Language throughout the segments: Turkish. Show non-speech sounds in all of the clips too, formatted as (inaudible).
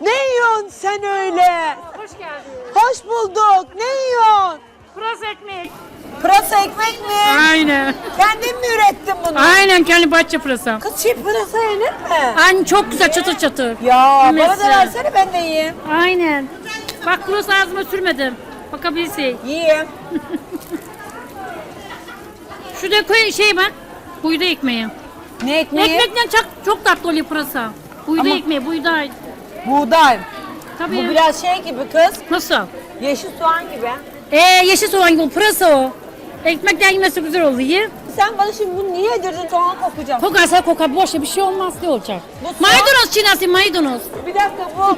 Ne yiyorsun sen öyle? Hoş geldin. Hoş bulduk. Ne yiyorsun? Pırasa ekmek. Pırasa ekmek mi? Aynen. Kendin mi ürettin bunu? Aynen kendi bahçe pırasa. Kız çiğ pırasa yenir mi? Aynen çok güzel çatır çatır. Ya bana da Yemesi. versene ben de yiyeyim. Aynen. Bak pırasa ağzıma sürmedim. Bakabilirsin. Yiyeyim. (laughs) Şurada koy şey bak. Buyda ekmeği. Ne ekmeği? Ekmekten çok, çok tatlı oluyor pırasa. Buyda Ama- ekmeği, buyday. Buğday. Tabii. Bu biraz şey gibi kız. Nasıl? Yeşil soğan gibi. Ee, yeşil soğan gibi pırasa o. Ekmekten yemesi güzel oluyor. Sen bana şimdi bunu niye yedirdin soğan kokacağım. Kokarsa kokar, boş ver, bir şey olmaz ne olacak? Bu soğan- Maydanoz çiğnersin maydanoz. Bir dakika bu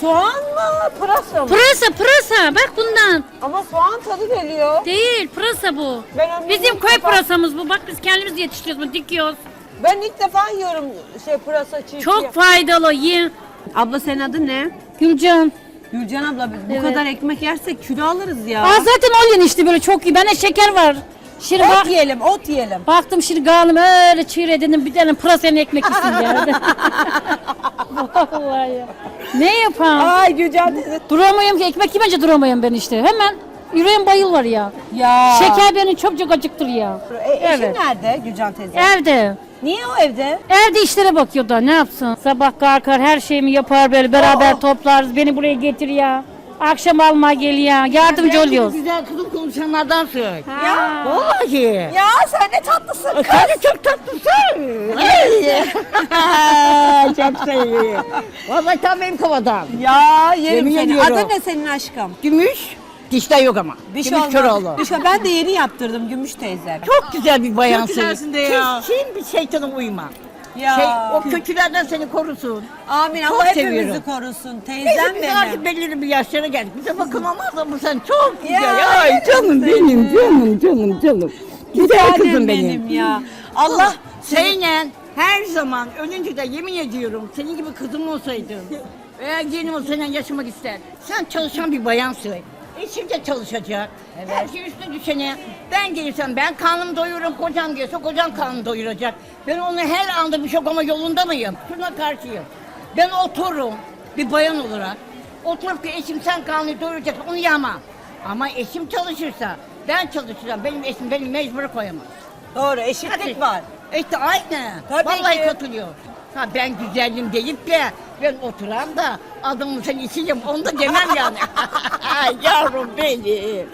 soğan mı pırasa mı? Pırasa pırasa bak bundan. Ama soğan tadı geliyor. Değil pırasa bu. Ben ömrümde Bizim ilk köy defa- pırasamız bu. Bak biz kendimiz yetiştiriyoruz bunu dikiyoruz. Ben ilk defa yiyorum şey pırasa çiğ. Çok faydalı ye. Abla senin adın ne? Gülcan. Gülcan abla bu Evet. kadar ekmek yersek kilo alırız ya. Aa, zaten o yiyin işte böyle çok iyi. Bende şeker var. Şimdi Ot yiyelim, ot yiyelim. baktım şimdi galım öyle çiğre dedim bir tane pırasanın ekmek yesin ya. (laughs) Vallahi ya. Ne yapayım? Ay Gülcan teyze. Duramayım ki ekmek yemeyince duramayım ben işte. Hemen yüreğim bayıl var ya. Ya. Şeker beni çok çok acıktır ya. E, eşin Evet. nerede Gülcan teyze? Evde. Niye o evde? Evde işlere bakıyor da ne yapsın? Sabah kalkar her şeyimi yapar böyle beraber Aa. toplarız. Beni buraya getir ya. Akşam alma gel ya. Yardımcı oluyoruz. Güzel kızım konuşanlardan söyle. Ya. Vallahi. Ya sen ne tatlısın kız. Sen de çok tatlısın. (laughs) çok seviyorum. Vallahi tam benim kafadan. Ya yerim Yemin seni. ediyorum. Adın ne senin aşkım? Gümüş, dişte yok ama. Bir şey Gümüş olmaz. Köroğlu. Bir şey- Ben de yeni yaptırdım Gümüş teyze. Çok güzel bir bayansın. Çok güzelsin de ya. Kesin bir şeytana uyma. Ya. Şey, o kötülerden seni korusun. Amin. Çok Allah hepimizi seviyorum. korusun. Neyse Teyzem biz artık belirli bir yaşlara geldik. Bize bakım olmaz ama sen çok güzel. Ya, Ay canım benim, canım, canım, canım. Güzel Tanem kızım benim. ya. Allah Seninle her zaman ölünce de yemin ediyorum senin gibi kızım olsaydım (laughs) veya yeğenim olsaydı yaşamak ister. Sen çalışan bir bayansın. Eşim de çalışacak. Her şey üstüne düşene ben gelirsem ben karnımı doyururum, kocam gelirse kocam karnını doyuracak. Ben onu her anda bir şokama yolunda mıyım? Şuna karşıyım. Ben otururum bir bayan olarak. Oturup ki eşim sen karnını doyuracaksın onu yamam. Ama eşim çalışırsa ben çalışırsam benim eşim beni mecbur koyamaz. Doğru eşitlik var. İşte aynı. Tabii Vallahi ki. katılıyor. Ha ben güzelim deyip de ben oturan da adamın sen içeceğim onu da demem yani. (laughs) Yavrum benim.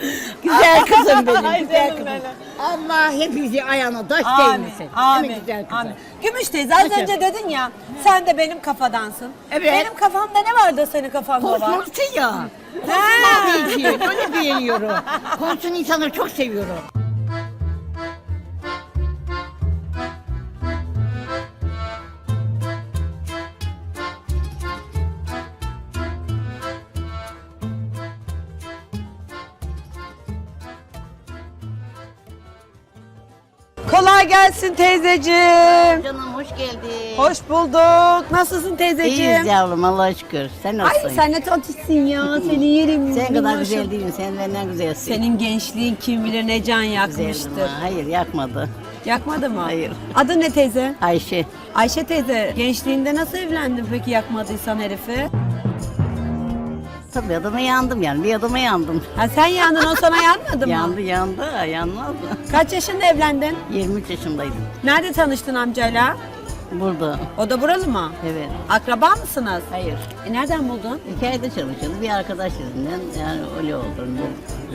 Güzel kızım (laughs) benim, Ay güzel canım kızım. benim. Allah hepinizi ayağına taş değmesin. Değil mi Amin. güzel kızım? Amin. Gümüş teyze az Hadi. önce dedin ya sen de benim kafadansın. Evet. Benim kafamda ne var da senin kafanda var? Konuşması ya. Ha. Konuşma için. Öyle beğeniyorum. Konuşan insanları çok seviyorum. Kolay gelsin teyzeciğim. Canım hoş geldin. Hoş bulduk. Nasılsın teyzeciğim? İyiyiz yavrum Allah'a şükür. Sen Ay nasılsın? sen ne tatlısın ya. Seni yerim. Sen kadar güzel değilsin. Sen benden güzelsin. Senin gençliğin kim bilir ne can yakmıştır. ha. Hayır yakmadı. Yakmadı mı? Hayır. Adın ne teyze? Ayşe. Ayşe teyze. Gençliğinde nasıl evlendin peki yakmadıysan herifi? Tabii adama yandım yani. Bir adama yandım. Ha sen yandın o sana yanmadı mı? Yandı yandı. Yanmaz mı? Kaç yaşında evlendin? 23 yaşındaydım. Nerede tanıştın amcayla? Burada. O da buralı mı? Evet. Akraba mısınız? Hayır. E nereden buldun? Hikayede çalışıyordu. Bir arkadaş yüzünden yani öyle oldu.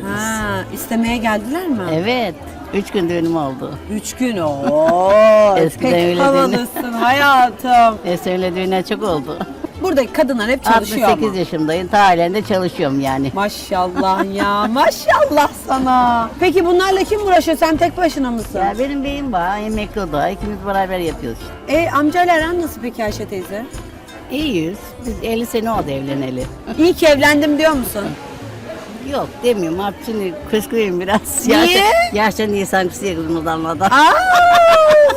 Ha, istemeye geldiler mi? Evet. Üç gün düğünüm oldu. Üç gün. Oo, (laughs) Eskiden pek öyle havalısın hayatım. Eserle düğünler çok oldu. Buradaki kadınlar hep çalışıyor 68 ama. yaşındayım. Ta halen de çalışıyorum yani. Maşallah ya (laughs) maşallah sana. Peki bunlarla kim uğraşıyor? Sen tek başına mısın? Ya benim beyim var, emekli o da. İkimiz beraber yapıyoruz. E amcayla aran nasıl peki Ayşe teyze? İyiyiz. Biz 50 sene oldu evleneli. (laughs) İyi ki evlendim diyor musun? Yok demiyorum artık şimdi kıskıyım biraz. (laughs) Niye? Yaşa- Yaştan insan kısıyor kızım adamlardan. Aa,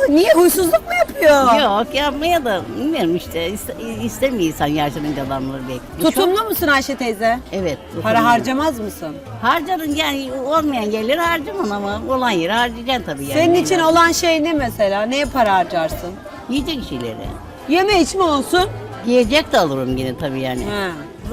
niye huysuzluk mu yapıyor? Yok yapmaya da bilmiyorum işte iste- istemiyor insan yaşlanınca adamları belki. Tutumlu musun Ayşe teyze? Evet. Para tutumlu. harcamaz mısın? Harcarın yani olmayan yerleri harcamam ama olan yeri harcayacaksın tabii yani. Senin için olan şey ne mesela? Neye para harcarsın? Yiyecek şeyleri. Yeme içme olsun. Giyecek de alırım yine tabii yani.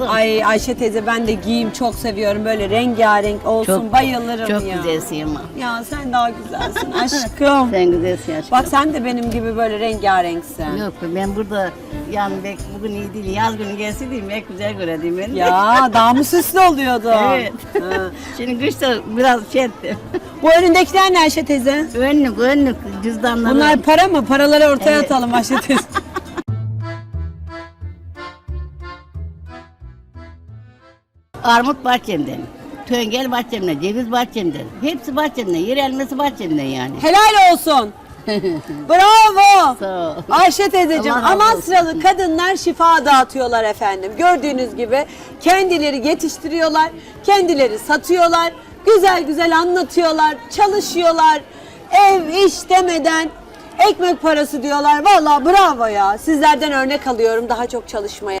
Ha. Ay Ayşe teyze ben de giyim çok seviyorum. Böyle rengarenk olsun bayılırım çok ya. güzelsin ama. Ya sen daha güzelsin (laughs) aşkım. Sen güzelsin aşkım. Bak sen de benim gibi böyle rengarenksin. Yok ben burada yani bek bugün iyi değil. Yaz günü gelse değil mi? Güzel göreyim ben. Ya daha mı süslü oluyordu? Evet. Ha. (laughs) Şimdi kışta biraz şey etti. Bu önündekiler ne Ayşe teyze? önlük önlük cüzdanları. Bunlar para mı? Paraları ortaya Evet. atalım Ayşe teyze. (laughs) Armut bahçemden. Töngel bahçemden, ceviz bahçemden. Hepsi bahçemden. Yer elması bahçemden yani. (laughs) Helal olsun. Bravo. Sağ ol. Ayşe teyzeciğim Allah razı olsun. kadınlar şifa dağıtıyorlar efendim. Gördüğünüz gibi kendileri yetiştiriyorlar, kendileri satıyorlar, güzel güzel anlatıyorlar, çalışıyorlar. Ev iş demeden ekmek parası diyorlar. Vallahi bravo ya. Sizlerden örnek alıyorum daha çok çalışmaya.